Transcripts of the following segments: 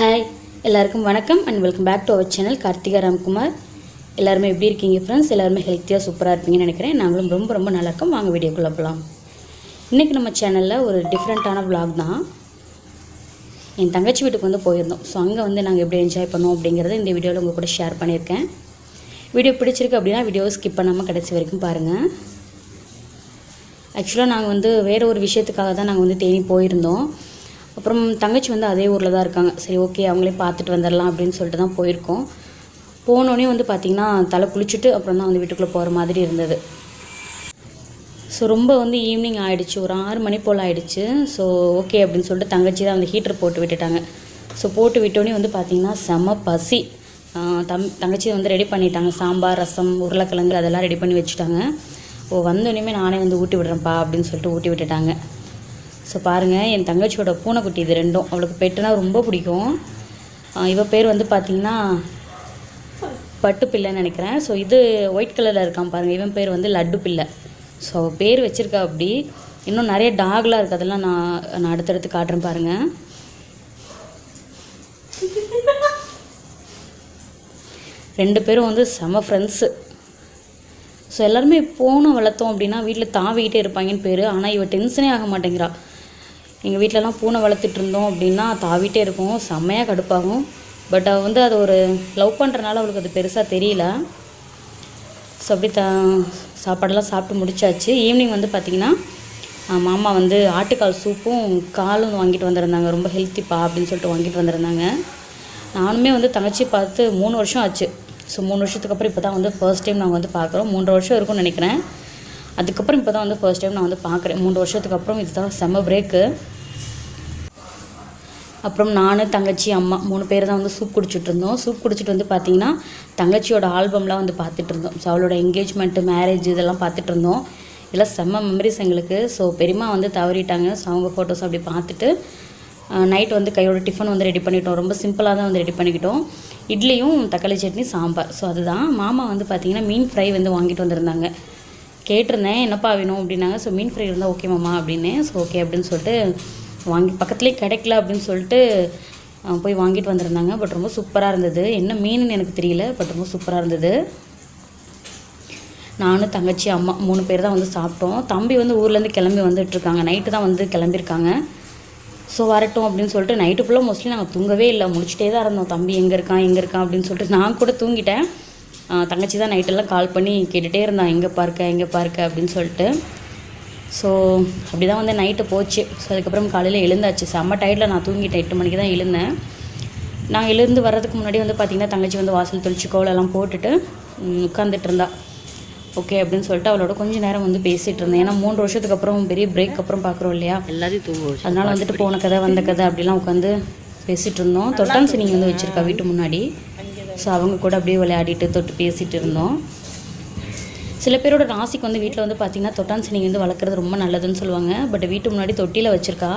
Hi எல்லாருக்கும் வணக்கம் and welcome back to our channel Karthika Ramkumar. எல்லாருமே எப்படி இருக்கீங்க ஃப்ரெண்ட்ஸ் எல்லாருமே ஹெல்த்தியாக சூப்பராக இருப்பீங்கன்னு நினைக்கிறேன். நாங்களும் ரொம்ப ரொம்ப நல்லா இருக்கோம். வாங்க வீடியோக்குள்ளே போகலாம் இன்றைக்கி நம்ம சேனலில் ஒரு டிஃப்ரெண்ட்டான விளாக் தான். என் தங்கச்சி வீட்டுக்கு வந்து போயிருந்தோம். ஸோ அங்கே வந்து நாங்கள் எப்படி என்ஜாய் பண்ணோம் அப்படிங்கிறத இந்த வீடியோவில் உங்கள் கூட ஷேர் பண்ணியிருக்கேன். வீடியோ பிடிச்சிருக்கு அப்படின்னா வீடியோவை ஸ்கிப் பண்ணாமல் கடைசி வரைக்கும் பாருங்கள் ஆக்சுவலாக நாங்கள் வந்து வேறு ஒரு விஷயத்துக்காக தான் நாங்கள் வந்து தேனி போயிருந்தோம். அப்புறம் தங்கச்சி வந்து அதே ஊரில் தான் இருக்காங்க. சரி ஓகே அவங்களே பார்த்துட்டு வந்துடலாம் அப்படின்னு சொல்லிட்டு தான் போயிருக்கோம். போனோடனே வந்து பார்த்திங்கன்னா தலை குளிச்சுட்டு அப்புறம் தான் வந்து வீட்டுக்குள்ளே போகிற மாதிரி இருந்தது. ஸோ ரொம்ப வந்து ஈவினிங் ஆகிடுச்சு ஒரு ஆறு மணி போல் ஆகிடுச்சு ஸோ ஓகே அப்படின்னு சொல்லிட்டு தங்கச்சி தான் வந்து ஹீட்டர் போட்டு விட்டுட்டாங்க. ஸோ போட்டு விட்டோடனே வந்து பார்த்திங்கன்னா செம பசி. தம் தங்கச்சி வந்து ரெடி பண்ணிட்டாங்க. சாம்பார் ரசம் உருளைக்கிழங்கு அதெல்லாம் ரெடி பண்ணி வச்சுட்டாங்க. ஓ வந்தோடனே நானே வந்து ஊட்டி விடுறேன்ப்பா அப்படின்னு சொல்லிட்டு ஊட்டி விட்டுட்டாங்க. ஸோ பாருங்கள் என் தங்கச்சியோட பூனைக்குட்டி இது ரெண்டும். அவளுக்கு பெட்டுனா ரொம்ப பிடிக்கும். ஆஹ் இவ பேர் வந்து பார்த்திங்கன்னா பட்டு பிள்ளைன்னு நினைக்கிறேன். ஸோ இது ஒயிட் கலரில் இருக்கான் பாருங்கள் இவன் பேர் வந்து லட்டு பிள்ளை. ஸோ அவள் பேர் வச்சுருக்கா அப்படி. இன்னும் நிறைய டாக்லாம் இருக்குது அதெல்லாம் நான் நான் அடுத்தடுத்து காட்டுறேன் பாருங்கள் ரெண்டு பேரும் வந்து செம ஃப்ரெண்ட்ஸு ஸோ எல்லாருமே பூனை வளர்த்தோம் அப்படின்னா வீட்டில் தாவிக்கிட்டே இருப்பாங்கன்னு பேர். ஆனால் இவள் டென்ஷனே ஆக மாட்டேங்கிறா. எங்கள் வீட்டிலலாம் பூனை வளர்த்துட்டு இருந்தோம் அப்படின்னா தாவிட்டே இருக்கும் செம்மையாக கடுப்பாகும். பட் அவள் வந்து அது ஒரு லவ் பண்ணுறனால அவளுக்கு அது பெருசாக தெரியல. ஸோ அப்படி த சாப்பாடெல்லாம் சாப்பிட்டு முடிச்சாச்சு. ஈவினிங் வந்து பார்த்திங்கன்னா மாமா வந்து ஆட்டுக்கால் சூப்பும் காலும் வாங்கிட்டு வந்திருந்தாங்க. ரொம்ப ஹெல்த்திப்பா அப்படின்னு சொல்லிட்டு வாங்கிட்டு வந்திருந்தாங்க. நானுமே வந்து தங்கச்சி பார்த்து மூணு வருஷம் ஆச்சு. ஸோ மூணு வருஷத்துக்கு அப்புறம் இப்போ தான் வந்து ஃபர்ஸ்ட் டைம் நாங்கள் வந்து பார்க்குறோம் மூன்று வருஷம் இருக்கும்னு நினைக்கிறேன். அதுக்கப்புறம் இப்போ தான் வந்து ஃபர்ஸ்ட் டைம் நான் வந்து பார்க்குறேன் மூணு வருஷத்துக்கு அப்புறம் இதுதான் செம்ம பிரேக்கு அப்புறம் நான் தங்கச்சி அம்மா மூணு பேர் தான் வந்து சூப் குடிச்சிட்டு இருந்தோம். சூப் குடிச்சிட்டு வந்து பார்த்தீங்கன்னா தங்கச்சியோட ஆல்பம்லாம் வந்து பார்த்துட்டு இருந்தோம். ஸோ அவளோட என்கேஜ்மெண்ட்டு மேரேஜ் இதெல்லாம் பார்த்துட்டு இருந்தோம். இதெல்லாம் செம்ம மெமரிஸ் எங்களுக்கு. ஸோ பெரியம்மா வந்து தவறிட்டாங்க. ஸோ அவங்க ஃபோட்டோஸ் அப்படி பார்த்துட்டு நைட் வந்து கையோட டிஃபன் வந்து ரெடி பண்ணிட்டோம். ரொம்ப சிம்பிளாக தான் வந்து ரெடி பண்ணிக்கிட்டோம். இட்லியும் தக்காளி சட்னி சாம்பார். ஸோ அதுதான். மாமா வந்து பார்த்தீங்கன்னா மீன் ஃப்ரை வந்து வாங்கிட்டு வந்திருந்தாங்க. கேட்டிருந்தேன். என்னப்பா வேணும் அப்படின்னாங்க. ஸோ மீன் ஃப்ரை இருந்தால் ஓகே மாமா அப்படின்னு. ஸோ ஓகே அப்படின்னு சொல்லிட்டு வாங்கி பக்கத்துலேயே கிடைக்கல அப்படின்னு சொல்லிட்டு போய் வாங்கிட்டு வந்திருந்தாங்க. பட் ரொம்ப சூப்பராக இருந்தது. என்ன மீனுன்னு எனக்கு தெரியல பட் ரொம்ப சூப்பராக இருந்தது. நானும் தங்கச்சி அம்மா மூணு பேர் தான் வந்து சாப்பிட்டோம். தம்பி வந்து ஊர்லேருந்து கிளம்பி வந்துட்டுருக்காங்க. நைட்டு தான் வந்து கிளம்பியிருக்காங்க. ஸோ வரட்டும் அப்படின்னு சொல்லிட்டு நைட்டு ஃபுல்லாக மோஸ்ட்லி நாங்கள் தூங்கவே இல்லை. முடிச்சுட்டே தான் இருந்தோம். தம்பி எங்கே இருக்கான் எங்கே இருக்கான் அப்படின்னு சொல்லிட்டு நான் கூட தூங்கிட்டேன். தங்கச்சி தான் நைட்டெல்லாம் கால் பண்ணி கேட்டுகிட்டே இருந்தான். எங்கே பார்க்க எங்கே பார்க்க? அப்படின்னு சொல்லிட்டு. ஸோ அப்படி தான் வந்து நைட்டு போச்சு. ஸோ அதுக்கப்புறம் காலையில் எழுந்தாச்சு. செம்ம டயர்டில் நான் தூங்கிட்டேன். எட்டு மணிக்கு தான் எழுந்தேன். நான் எழுந்து வர்றதுக்கு முன்னாடி வந்து பார்த்திங்கன்னா தங்கச்சி வந்து வாசல் தெளிச்சு கோலெல்லாம் போட்டுட்டு உட்காந்துட்டு இருந்தா. ஓகே அப்படின்னு சொல்லிட்டு அவளோட கொஞ்ச நேரம் வந்து பேசிகிட்டு இருந்தேன். ஏன்னா மூன்று வருஷத்துக்கு அப்புறம் பெரிய பிரேக் அப்புறம் பார்க்குறோம் இல்லையா? எல்லாத்தையும் தூங்க அதனால வந்துட்டு போன கதை வந்த கதை அப்படிலாம் உட்காந்து பேசிகிட்டு இருந்தோம். தொட்டான் சினிங் வந்து வச்சுருக்கா வீட்டு முன்னாடி. ஸோ அவங்க கூட அப்படியே விளையாடிட்டு தொட்டு பேசிகிட்டு இருந்தோம். சில பேரோட ராசிக்கு வந்து வீட்டில் வந்து பார்த்திங்கன்னா தொட்டான் சினிங் வந்து வளர்க்குறது ரொம்ப நல்லதுன்னு சொல்லுவாங்க. பட் வீட்டு முன்னாடி தொட்டியில் வச்சுருக்கா.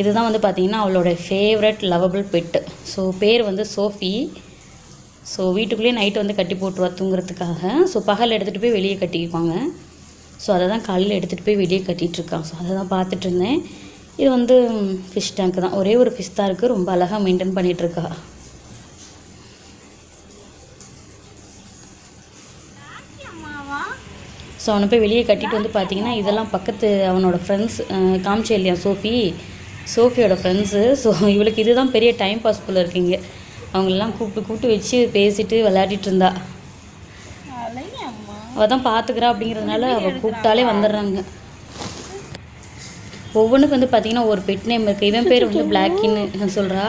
இதுதான் வந்து பார்த்திங்கன்னா அவளோட ஃபேவரட் லவபிள் பெட்டு ஸோ பேர் வந்து சோஃபி. ஸோ வீட்டுக்குள்ளேயே நைட்டு வந்து கட்டி போட்டுருவா தூங்குறதுக்காக. ஸோ பகல் எடுத்துகிட்டு போய் வெளியே கட்டிக்குவாங்க. ஸோ அதை தான் காலையில் எடுத்துகிட்டு போய் வெளியே கட்டிகிட்டு இருக்கான் ஸோ அதை தான் பார்த்துட்டு இருந்தேன். இது வந்து ஃபிஷ் டேங்க் தான். ஒரே ஒரு ஃபிஷ் தான் இருக்குது ரொம்ப அழகாக மெயின்டைன் பண்ணிகிட்ருக்கா இருக்கா ஸோ அவனை போய் வெளியே கட்டிட்டு வந்து பார்த்தீங்கன்னா இதெல்லாம் பக்கத்து அவனோட ஃப்ரெண்ட்ஸ் காமிச்சே இல்லையா சோஃபி? சோஃபியோட ஃப்ரெண்ட்ஸு ஸோ இவளுக்கு இதுதான் பெரிய டைம் பாஸ் போல் இருக்கீங்க அவங்களெல்லாம் கூப்பிட்டு கூப்பிட்டு வச்சு பேசிட்டு விளையாடிட்டு இருந்தா. அவள் தான் பார்த்துக்கிறா அப்படிங்கிறதுனால அவள் கூப்பிட்டாலே வந்துடுறாங்க. ஒவ்வொன்றுக்கு வந்து பார்த்தீங்கன்னா ஒரு பெட் நேம் இருக்குது இவன் பேர் வந்து பிளாக்கின்னு சொல்கிறா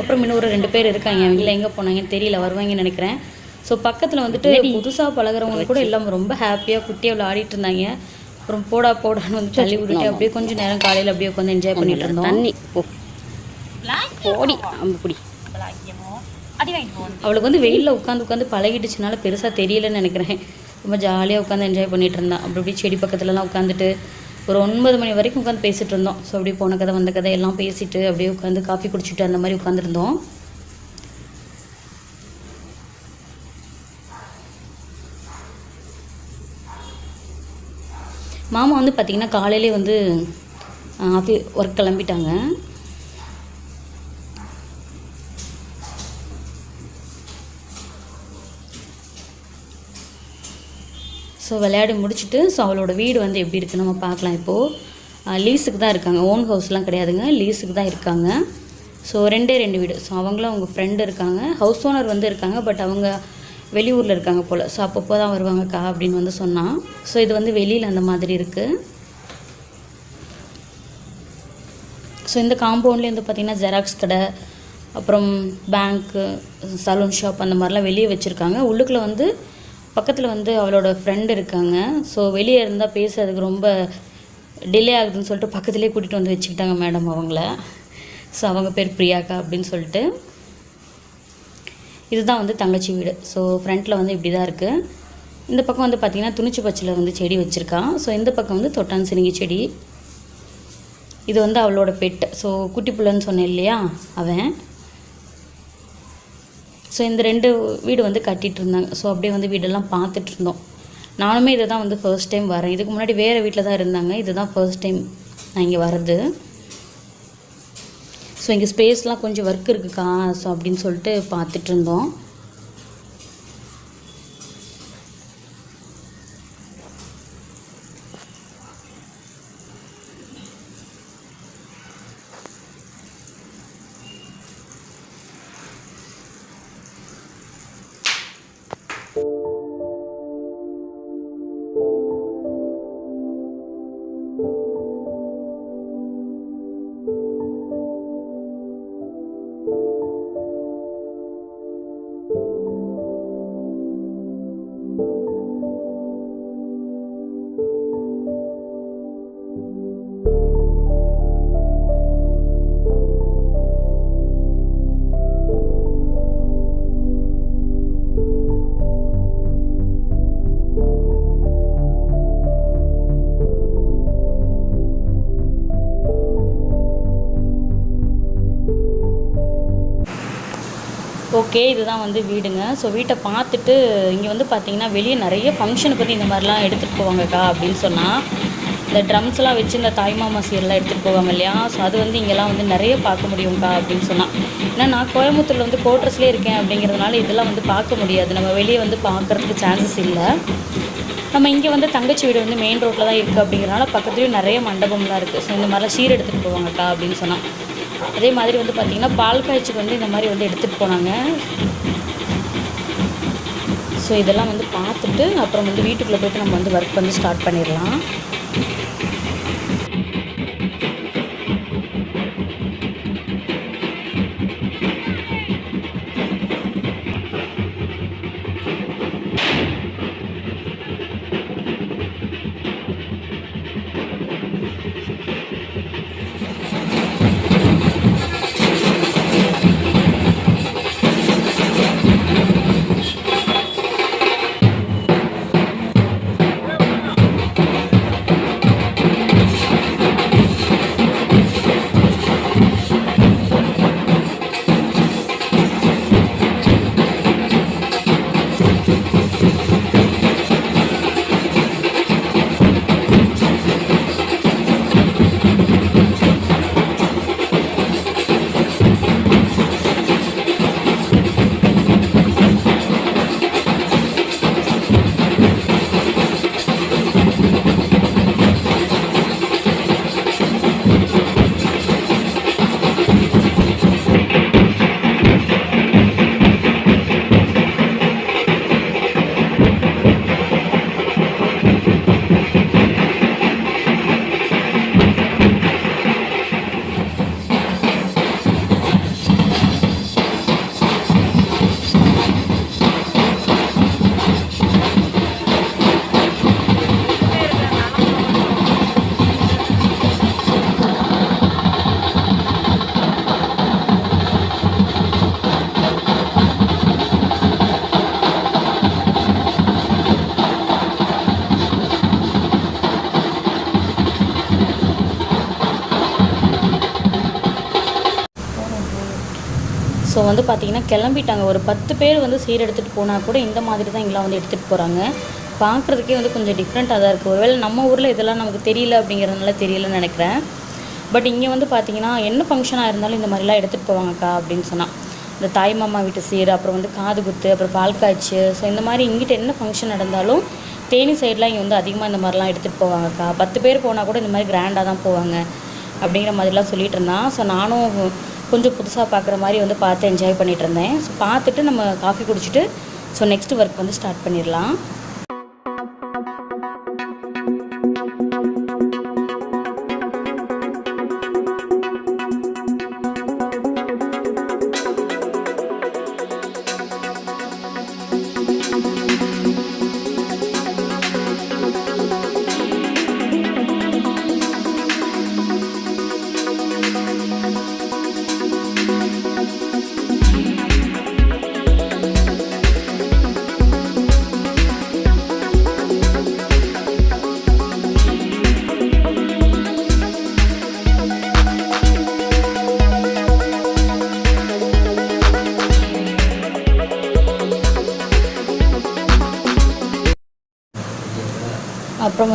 அப்புறம் இன்னும் ஒரு ரெண்டு பேர் இருக்காங்க. அவங்கள எங்கே போனாங்கன்னு தெரியல. வருவாங்கன்னு நினைக்கிறேன். ஸோ பக்கத்தில் வந்துட்டு புதுசாக பழகுறவங்க கூட எல்லாம் ரொம்ப ஹாப்பியாக குட்டியாக விளையாடிட்டு இருந்தாங்க. அப்புறம் போடா போடான்னு வந்து தள்ளி விட்டுட்டு அப்படியே கொஞ்சம் நேரம் காலையில் அப்படியே உட்காந்து என்ஜாய் பண்ணிட்டு இருந்தோம். தண்ணி போடி அம்புடி அவளுக்கு வந்து வெயிலில் உட்காந்து உட்காந்து பழகிடுச்சுனால பெருசாக தெரியலன்னு நினைக்கிறேன். ரொம்ப ஜாலியாக உட்காந்து என்ஜாய் பண்ணிட்டு இருந்தான் அப்படி அப்படியே செடி பக்கத்துலலாம் உட்காந்துட்டு ஒரு ஒன்பது மணி வரைக்கும் உட்காந்து பேசிட்டு இருந்தோம். ஸோ அப்படியே போன கதை வந்த கதை எல்லாம் பேசிட்டு அப்படியே உட்காந்து காஃபி குடிச்சிட்டு அந்த மாதிரி உட்காந்துருந்தோம் மாமா வந்து பார்த்திங்கன்னா காலையிலே வந்து ஆஃபீஸ் ஒர்க் கிளம்பிட்டாங்க. ஸோ விளையாடி முடிச்சுட்டு ஸோ அவளோட வீடு வந்து எப்படி இருக்குன்னு நம்ம பார்க்கலாம் இப்போது லீஸுக்கு தான் இருக்காங்க. ஓன் ஹவுஸ்லாம் கிடையாதுங்க. லீஸுக்கு தான் இருக்காங்க. ஸோ ரெண்டே ரெண்டு வீடு. ஸோ அவங்களும் அவங்க ஃப்ரெண்டு இருக்காங்க. ஹவுஸ் ஓனர் வந்து இருக்காங்க. பட் அவங்க வெளியூரில் இருக்காங்க போல். ஸோ அப்பப்போ தான் வருவாங்கக்கா அப்படின்னு வந்து சொன்னான் ஸோ இது வந்து வெளியில் அந்த மாதிரி இருக்குது ஸோ இந்த காம்பவுண்ட்லேயே வந்து பார்த்திங்கன்னா ஜெராக்ஸ் கடை அப்புறம் பேங்க்கு சலூன் ஷாப் அந்த மாதிரிலாம் வெளியே வச்சுருக்காங்க. உள்ளுக்குள்ளே வந்து பக்கத்தில் வந்து அவளோட ஃப்ரெண்டு இருக்காங்க. ஸோ வெளியே இருந்தால் பேசுறதுக்கு ரொம்ப டிலே ஆகுதுன்னு சொல்லிட்டு பக்கத்துலேயே கூட்டிகிட்டு வந்து வச்சுக்கிட்டாங்க மேடம் அவங்கள. ஸோ அவங்க பேர் பிரியாக்கா அப்படின்னு சொல்லிட்டு. இதுதான் வந்து தங்கச்சி வீடு. ஸோ ஃப்ரண்ட்டில் வந்து இப்படி தான் இருக்குது இந்த பக்கம் வந்து பார்த்திங்கன்னா துணிச்சி பச்சில் வந்து செடி வச்சுருக்கான் ஸோ இந்த பக்கம் வந்து தொட்டான் சிறுங்கி செடி. இது வந்து அவளோட பெட் ஸோ குட்டி பிள்ளைன்னு சொன்னேன் இல்லையா? அவன். ஸோ இந்த ரெண்டு வீடு வந்து கட்டிகிட்டு இருந்தாங்க. ஸோ அப்படியே வந்து வீடெல்லாம் பார்த்துட்டு இருந்தோம். நானுமே இதை தான் வந்து ஃபர்ஸ்ட் டைம் வரேன். இதுக்கு முன்னாடி வேறு வீட்டில் தான் இருந்தாங்க. இதுதான் ஃபர்ஸ்ட் டைம் நான் இங்கே வர்றது. ஸோ இங்கே ஸ்பேஸ்லாம் கொஞ்சம் ஒர்க் இருக்குக்கா ஸோ அப்படின்னு சொல்லிட்டு பார்த்துட்டு இருந்தோம். ஓகே இதுதான் வந்து வீடுங்க. ஸோ வீட்டை பார்த்துட்டு இங்கே வந்து பார்த்தீங்கன்னா வெளியே நிறைய ஃபங்க்ஷனுக்கு வந்து இந்த மாதிரிலாம் எடுத்துகிட்டு போவாங்கக்கா அப்படின்னு சொன்னால் இந்த ட்ரம்ஸ்லாம் வச்சு இந்த தாய்மாமா சீரெல்லாம் எடுத்துகிட்டு போவாங்க இல்லையா? ஸோ அது வந்து இங்கெல்லாம் வந்து நிறைய பார்க்க முடியும்க்கா அப்படின்னு சொன்னால் ஏன்னா நான் கோயம்புத்தூரில் வந்து கோட்ரஸ்லேயே இருக்கேன் அப்படிங்கிறதுனால இதெல்லாம் வந்து பார்க்க முடியாது. நம்ம வெளியே வந்து பார்க்குறதுக்கு சான்சஸ் இல்லை. நம்ம இங்கே வந்து தங்கச்சி வீடு வந்து மெயின் ரோட்டில் தான் இருக்குது அப்படிங்கிறனால பக்கத்துலேயும் நிறைய மண்டபம்லாம் இருக்குது ஸோ இந்த மாதிரிலாம் சீர் எடுத்துகிட்டு போவாங்கக்கா அப்படின்னு சொன்னால் அதே மாதிரி வந்து பார்த்திங்கன்னா பால் காய்ச்சிக்கு வந்து இந்த மாதிரி வந்து எடுத்துகிட்டு போனாங்க. ஸோ இதெல்லாம் வந்து பார்த்துட்டு அப்புறம் வந்து வீட்டுக்குள்ளே போயிட்டு நம்ம வந்து ஒர்க் வந்து ஸ்டார்ட் பண்ணிடலாம். ஸோ வந்து பார்த்தீங்கன்னா கிளம்பிட்டாங்க. ஒரு பத்து பேர் வந்து சீர் எடுத்துகிட்டு போனால் கூட இந்த மாதிரி தான் இங்கெல்லாம் வந்து எடுத்துகிட்டு போகிறாங்க பார்க்குறதுக்கே வந்து கொஞ்சம் டிஃப்ரெண்ட்டாக தான் இருக்குது ஒருவேளை நம்ம ஊரில் இதெல்லாம் நமக்கு தெரியல அப்படிங்கிறதுனால தெரியலன்னு நினைக்கிறேன். பட் இங்கே வந்து பார்த்தீங்கன்னா என்ன ஃபங்க்ஷனாக இருந்தாலும் இந்த மாதிரிலாம் எடுத்துகிட்டு போவாங்கக்கா அப்படின்னு சொன்னால் இந்த தாய் மாமா வீட்டு சீர் அப்புறம் வந்து காது குத்து அப்புறம் பால் காய்ச்சி. ஸோ இந்த மாதிரி இங்கிட்ட என்ன ஃபங்க்ஷன் நடந்தாலும் தேனி சைட்லாம் இங்கே வந்து அதிகமாக இந்த மாதிரிலாம் எடுத்துகிட்டு போவாங்கக்கா. பத்து பேர் போனால் கூட இந்த மாதிரி கிராண்டாக தான் போவாங்க. அப்படிங்கிற மாதிரிலாம் சொல்லிகிட்டு இருந்தான். ஸோ நானும் கொஞ்சம் புதுசாக பார்க்குற மாதிரி வந்து பார்த்து என்ஜாய் பண்ணிகிட்டு இருந்தேன். ஸோ பார்த்துட்டு நம்ம காஃபி குடிச்சிட்டு ஸோ நெக்ஸ்ட் ஒர்க் வந்து ஸ்டார்ட் பண்ணிடலாம்.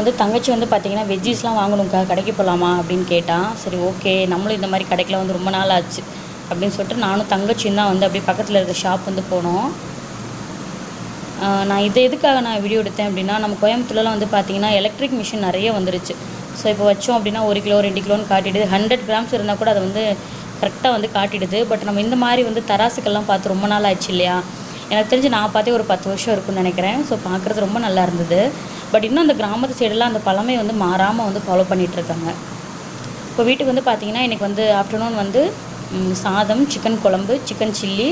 வந்து தங்கச்சி வந்து பார்த்தீங்கன்னா வெஜ்ஜீஸ்லாம் வாங்கணும்க்கா கடைக்கு போகலாமா அப்படின்னு கேட்டான் சரி ஓகே நம்மளும் இந்த மாதிரி கடைக்கில் வந்து ரொம்ப நாள் ஆச்சு அப்படின்னு சொல்லிட்டு நானும் தங்கச்சியும் தான் வந்து அப்படியே பக்கத்தில் இருக்க ஷாப் வந்து போனோம். நான் இது எதுக்காக நான் வீடியோ எடுத்தேன் அப்படின்னா நம்ம கோயம்புத்தூர்லாம் வந்து பார்த்தீங்கன்னா எலக்ட்ரிக் மிஷின் நிறைய வந்துருச்சு. ஸோ இப்போ வச்சோம் அப்படின்னா ஒரு கிலோ ரெண்டு கிலோன்னு காட்டிடுது. ஹண்ட்ரட் கிராம்ஸ் இருந்தால் கூட அதை வந்து கரெக்டாக வந்து காட்டிடுது. பட் நம்ம இந்த மாதிரி வந்து தராசுக்கெல்லாம் பார்த்து ரொம்ப நாள் ஆச்சு இல்லையா? எனக்கு தெரிஞ்சு நான் பார்த்தே ஒரு பத்து வருஷம் இருக்கும்னு நினைக்கிறேன். ஸோ பார்க்குறது ரொம்ப நல்லா இருந்தது. பட் இன்னும் அந்த கிராமத்து சைடெல்லாம் அந்த பழமை வந்து மாறாமல் வந்து ஃபாலோ பண்ணிகிட்டு இருக்காங்க. இப்போ வீட்டுக்கு வந்து பார்த்தீங்கன்னா எனக்கு வந்து ஆஃப்டர்நூன் வந்து சாதம் சிக்கன் குழம்பு சிக்கன் சில்லி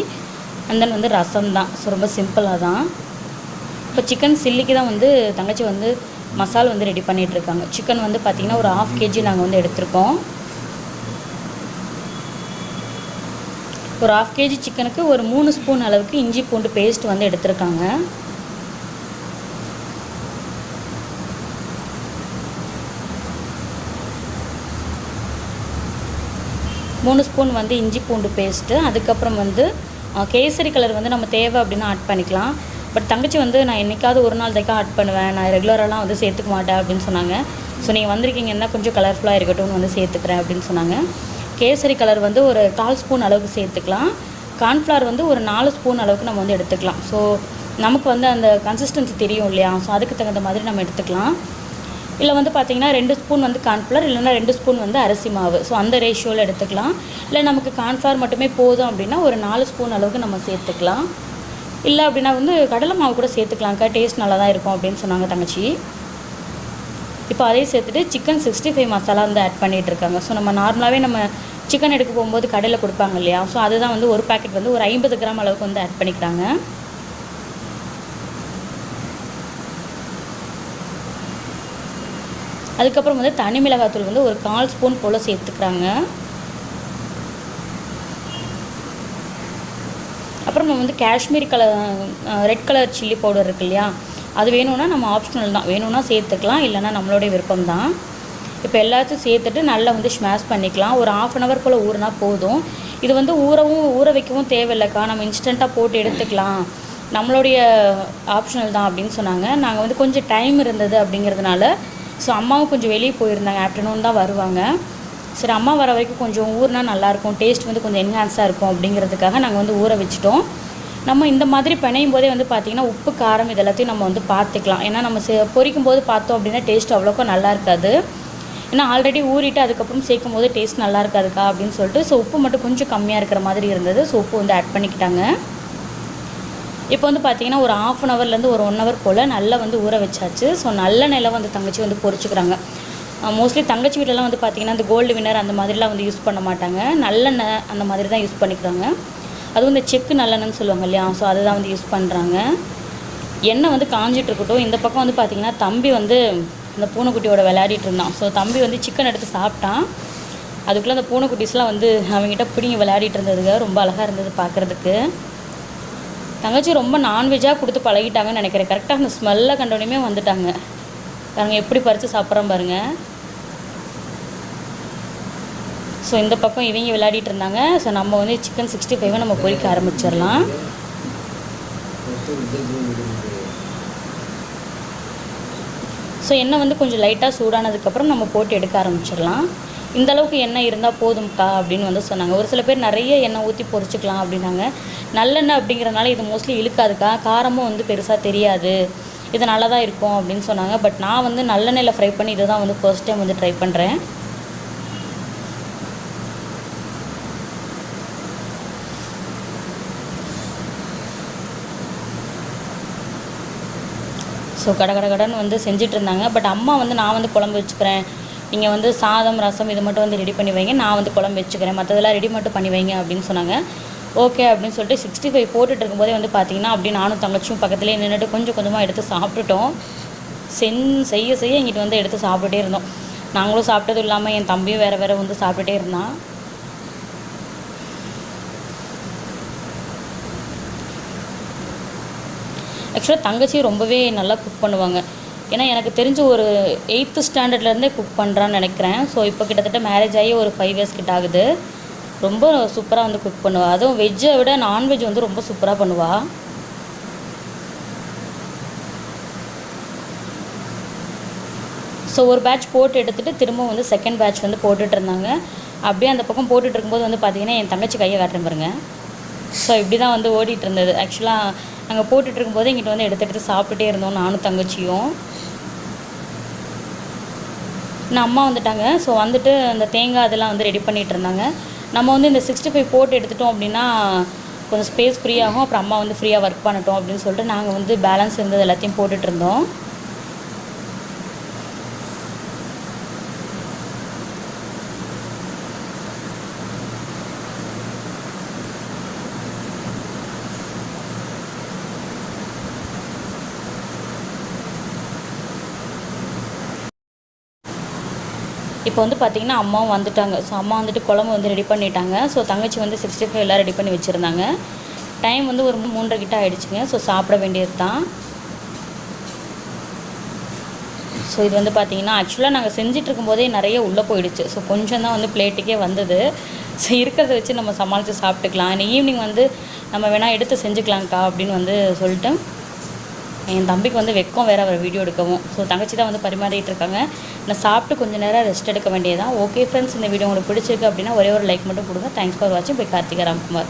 அண்ட் தென் வந்து ரசம் தான். ஸோ ரொம்ப சிம்பிளாக தான். இப்போ சிக்கன் சில்லிக்கு தான் வந்து தங்கச்சி வந்து மசால் வந்து ரெடி பண்ணிகிட்ருக்காங்க சிக்கன் வந்து பார்த்திங்கன்னா ஒரு ஆஃப் கேஜி நாங்கள் வந்து எடுத்திருக்கோம். ஒரு ஆஃப் கேஜி சிக்கனுக்கு ஒரு மூணு ஸ்பூன் அளவுக்கு இஞ்சி பூண்டு பேஸ்ட் வந்து எடுத்திருக்காங்க. மூணு ஸ்பூன் வந்து இஞ்சி பூண்டு பேஸ்ட்டு அதுக்கப்புறம் வந்து கேசரி கலர் வந்து நம்ம தேவை அப்படின்னா ஆட் பண்ணிக்கலாம். பட் தங்கச்சி வந்து நான் என்னைக்காவது ஒரு நாள் தைக்க ஆட் பண்ணுவேன். நான் ரெகுலரெலாம் வந்து சேர்த்துக்க மாட்டேன் அப்படின்னு சொன்னாங்க. ஸோ நீங்கள் வந்திருக்கீங்கன்னா கொஞ்சம் கலர்ஃபுல்லாக இருக்கட்டும்னு வந்து சேர்த்துக்கிறேன் அப்படின்னு சொன்னாங்க. கேசரி கலர் வந்து ஒரு கால் ஸ்பூன் அளவுக்கு சேர்த்துக்கலாம். கார்ன்ஃப்ளவர் வந்து ஒரு நாலு ஸ்பூன் அளவுக்கு நம்ம வந்து எடுத்துக்கலாம். ஸோ நமக்கு வந்து அந்த கன்சிஸ்டன்சி தெரியும் இல்லையா? ஸோ அதுக்கு தகுந்த மாதிரி நம்ம எடுத்துக்கலாம். இல்லை வந்து பார்த்தீங்கன்னா ரெண்டு ஸ்பூன் வந்து கார்ன்ஃப்ளவர் இல்லைன்னா ரெண்டு ஸ்பூன் வந்து அரிசி மாவு. ஸோ அந்த ரேஷியோவில் எடுத்துக்கலாம். இல்லை நமக்கு கார்ன்ஃப்ளவர் மட்டுமே போதும் அப்படின்னா ஒரு நாலு ஸ்பூன் அளவுக்கு நம்ம சேர்த்துக்கலாம். இல்லை அப்படின்னா வந்து கடலை மாவு கூட சேர்த்துக்கலாம்க்கா. டேஸ்ட் நல்லா தான் இருக்கும் அப்படின்னு சொன்னாங்க தங்கச்சி. இப்போ அதையும் சேர்த்துட்டு சிக்கன் சிக்ஸ்டி ஃபைவ் மசாலா வந்து ஆட் பண்ணிகிட்ருக்காங்க இருக்காங்க ஸோ நம்ம நார்மலாகவே நம்ம சிக்கன் எடுக்க போகும்போது கடையில் கொடுப்பாங்க இல்லையா? ஸோ அதுதான் வந்து ஒரு பேக்கெட் வந்து ஒரு ஐம்பது கிராம் அளவுக்கு வந்து ஆட் பண்ணிக்கிறாங்க. அதுக்கப்புறம் வந்து தனி மிளகாத்தூள் வந்து ஒரு கால் ஸ்பூன் போல் சேர்த்துக்கிறாங்க. அப்புறம் நம்ம வந்து Kashmir colour red colour chilli powder இருக்கு இல்லையா? அது வேணும்னா நம்ம ஆப்ஷனல் தான். வேணும்னா சேர்த்துக்கலாம் இல்லைன்னா நம்மளுடைய விருப்பம் தான் இப்போ எல்லாத்தையும் சேர்த்துட்டு நல்லா வந்து ஸ்மாஷ் பண்ணிக்கலாம். ஒரு ஆஃப் அன் ஹவர் போல் ஊறினா போதும். இது வந்து ஊறவும் ஊற வைக்கவும் தேவையில்லைக்கா. நம்ம இன்ஸ்டண்ட்டாக போட்டு எடுத்துக்கலாம். நம்மளுடைய ஆப்ஷனல் தான் அப்படின்னு சொன்னாங்க. நாங்கள் வந்து கொஞ்சம் டைம் இருந்தது அப்படிங்கிறதுனால ஸோ அம்மாவும் கொஞ்சம் வெளியே போயிருந்தாங்க. ஆஃப்டர்நூன் தான் வருவாங்க. சரி அம்மா வர வரைக்கும் கொஞ்சம் ஊறுனா நல்லாயிருக்கும் டேஸ்ட் வந்து கொஞ்சம் என்ஹான்ஸாக இருக்கும் அப்படிங்கிறதுக்காக நாங்கள் வந்து ஊற வச்சுட்டோம். நம்ம இந்த மாதிரி பிணையும் போதே வந்து பார்த்திங்கன்னா உப்பு காரம் இது எல்லாத்தையும் நம்ம வந்து பார்த்துக்கலாம் ஏன்னா நம்ம சே- பொரிக்கும் போது பார்த்தோம் அப்படின்னா டேஸ்ட் அவ்வளோக்கும் நல்லா இருக்காது. ஏன்னா ஆல்ரெடி ஊறிட்டு அதுக்கப்புறம் சேர்க்கும் போது டேஸ்ட் நல்லா இருக்காதுக்கா அப்படின்னு சொல்லிட்டு ஸோ உப்பு மட்டும் கொஞ்சம் கம்மியாக இருக்கிற மாதிரி இருந்தது. ஸோ உப்பு வந்து ஆட் பண்ணிக்கிட்டாங்க. இப்போ வந்து பார்த்தீங்கன்னா ஒரு ஆஃப் அன் ஹவர்லேருந்து ஒரு ஒன் ஹவர் போல் நல்லா வந்து ஊற வச்சாச்சு. ஸோ நல்ல நிலை வந்து தங்கச்சி வந்து பொறிச்சுக்கிறாங்க மோஸ்ட்லி தங்கச்சி வீட்டிலலாம் வந்து பார்த்திங்கன்னா இந்த கோல்டு வின்னர் அந்த மாதிரிலாம் வந்து யூஸ் பண்ண மாட்டாங்க. நல்லெண்ணெய் அந்த மாதிரி தான் யூஸ் பண்ணிக்கிறாங்க. அதுவும் இந்த செக்கு நல்லெண்ணெய்னு சொல்லுவாங்க இல்லையா? ஸோ அதுதான் வந்து யூஸ் பண்ணுறாங்க எண்ணெய் வந்து காஞ்சிட்டு இருக்கட்டும். இந்த பக்கம் வந்து பார்த்தீங்கன்னா தம்பி வந்து அந்த பூனைக்குட்டியோட விளையாடிட்டு இருந்தான். ஸோ தம்பி வந்து சிக்கன் எடுத்து சாப்பிட்டான். அதுக்குள்ளே அந்த பூனைக்குட்டிஸ்லாம் வந்து அவங்ககிட்ட பிடிங்கி விளையாடிட்டு இருந்ததுங்க. ரொம்ப அழகாக இருந்தது பார்க்குறதுக்கு தங்கச்சி ரொம்ப நான்வெஜ்ஜாக கொடுத்து பழகிட்டாங்கன்னு நினைக்கிறேன். கரெக்டாக அந்த ஸ்மெல்லை கண்டோடனே வந்துட்டாங்க. பாருங்க எப்படி பறித்து சாப்பிட்றோம் பாருங்கள் ஸோ இந்த பக்கம் இவங்க விளையாடிட்டு இருந்தாங்க. ஸோ நம்ம வந்து சிக்கன் சிக்ஸ்டி ஃபைவை நம்ம பொரிக்க ஆரம்பிச்சிடலாம். ஸோ எண்ணெய் வந்து கொஞ்சம் லைட்டாக சூடானதுக்கப்புறம் நம்ம போட்டு எடுக்க ஆரம்பிச்சிடலாம். இந்த அளவுக்கு எண்ணெய் இருந்தால் போதும்க்கா அப்படின்னு வந்து சொன்னாங்க. ஒரு சில பேர் நிறைய எண்ணெய் ஊற்றி பொறிச்சிக்கலாம் அப்படின்னாங்க. நல்லெண்ணெய் அப்படிங்கிறனால இது மோஸ்ட்லி இழுக்காதுக்கா? காரமும் வந்து பெருசாக தெரியாது. இது நல்லா தான் இருக்கும் அப்படின்னு சொன்னாங்க. பட் நான் வந்து நல்லெண்ணெயில் ஃப்ரை பண்ணி இதை தான் வந்து ஃபர்ஸ்ட் டைம் வந்து ட்ரை பண்ணுறேன் ஸோ கட கட கடன்னு வந்து செஞ்சுட்டு இருந்தாங்க பட் அம்மா வந்து நான் வந்து குழம்பு வச்சுக்கிறேன். நீங்கள் வந்து சாதம் ரசம் இது மட்டும் வந்து ரெடி பண்ணி வைங்க. நான் வந்து குழம்பு வச்சுக்கிறேன். மற்றதெல்லாம் ரெடி மட்டும் பண்ணி வைங்க அப்படின்னு சொன்னாங்க. ஓகே அப்படின்னு சொல்லிட்டு சிக்ஸ்டி ஃபைவ் போட்டுட்டு இருக்கும்போதே வந்து பார்த்தீங்கன்னா அப்படி நானும் தங்கச்சியும் பக்கத்துலேயே நின்றுட்டு கொஞ்சம் கொஞ்சமாக எடுத்து சாப்பிட்டுட்டோம். சென் செய்ய செய்ய இங்கிட்டு வந்து எடுத்து சாப்பிட்டுட்டே இருந்தோம். நாங்களும் சாப்பிட்டதும் இல்லாமல் என் தம்பியும் வேறு வேறு வந்து சாப்பிட்டுட்டே இருந்தான். ஆக்சுவலாக தங்கச்சி ரொம்பவே நல்லா குக் பண்ணுவாங்க. ஏன்னா எனக்கு தெரிஞ்சு ஒரு எயித்து ஸ்டாண்டர்ட்லேருந்தே குக் பண்ணுறான்னு நினைக்கிறேன். ஸோ இப்போ கிட்டத்தட்ட மேரேஜ் ஆகி ஒரு ஃபைவ் இயர்ஸ் கிட்ட ஆகுது. ரொம்ப சூப்பராக வந்து குக் பண்ணுவாள் அதுவும் வெஜ்ஜை விட நான்வெஜ் வந்து ரொம்ப சூப்பராக பண்ணுவாள் ஸோ ஒரு பேட்ச் போட்டு எடுத்துகிட்டு திரும்ப வந்து செகண்ட் பேட்ச் வந்து போட்டுட்டு இருந்தாங்க. அப்படியே அந்த பக்கம் போட்டுட்டு இருக்கும்போது வந்து பார்த்திங்கன்னா என் தங்கச்சி கையை காட்டுறேன் பாருங்க. ஸோ இப்படி தான் வந்து ஓடிட்டு இருந்தது. ஆக்சுவலாக நாங்கள் போட்டுட்டு இருக்கும்போது இங்கிட்டு வந்து எடுத்து எடுத்து சாப்பிட்டுட்டே இருந்தோம் நானும் தங்கச்சியும். நான் அம்மா வந்துட்டாங்க. ஸோ வந்துட்டு அந்த தேங்காய் அதெல்லாம் வந்து ரெடி பண்ணிகிட்டு இருந்தாங்க. நம்ம வந்து இந்த சிக்ஸ்டி ஃபைவ் போட்டு எடுத்துட்டோம் அப்படின்னா கொஞ்சம் ஸ்பேஸ் ஃப்ரீ ஆகும். அப்புறம் அம்மா வந்து ஃப்ரீயாக ஒர்க் பண்ணட்டும் அப்படின்னு சொல்லிட்டு நாங்கள் வந்து பேலன்ஸ் இருந்தது எல்லாத்தையும் போட்டுட்டு இப்போ வந்து பார்த்திங்கன்னா அம்மாவும் வந்துட்டாங்க. ஸோ அம்மா வந்துட்டு குழம்பு வந்து ரெடி பண்ணிட்டாங்க. ஸோ தங்கச்சி வந்து சிக்ஸ்டி ஃபைவ் எல்லாம் ரெடி பண்ணி வச்சுருந்தாங்க. டைம் வந்து ஒரு மூன்றரை கிட்ட ஆகிடுச்சிங்க ஸோ சாப்பிட வேண்டியது தான் ஸோ இது வந்து பார்த்திங்கன்னா ஆக்சுவலாக நாங்கள் செஞ்சுட்டு போதே நிறைய உள்ளே போயிடுச்சு. ஸோ கொஞ்சம் தான் வந்து பிளேட்டுக்கே வந்தது. ஸோ இருக்கிறத வச்சு நம்ம சமாளித்து சாப்பிட்டுக்கலாம். ஈவினிங் வந்து நம்ம வேணால் எடுத்து செஞ்சுக்கலாங்க்கா அப்படின்னு வந்து சொல்லிட்டு என் தம்பிக்கு வந்து வெக்கம் வேறு அவர் வீடியோ எடுக்கவும். ஸோ தங்கச்சி தான் வந்து பரிமாறிட்டு இருக்காங்க. நான் சாப்பிட்டு கொஞ்சம் நேரம் ரெஸ்ட் எடுக்க வேண்டியதான் ஓகே ஃப்ரெண்ட்ஸ் இந்த வீடியோ உங்களுக்கு பிடிச்சிருக்கு அப்படின்னா ஒரே ஒரு லைக் மட்டும் கொடுங்க. தேங்க்ஸ் ஃபார் வாட்சிங் பை கார்த்திகா ராம்குமார்.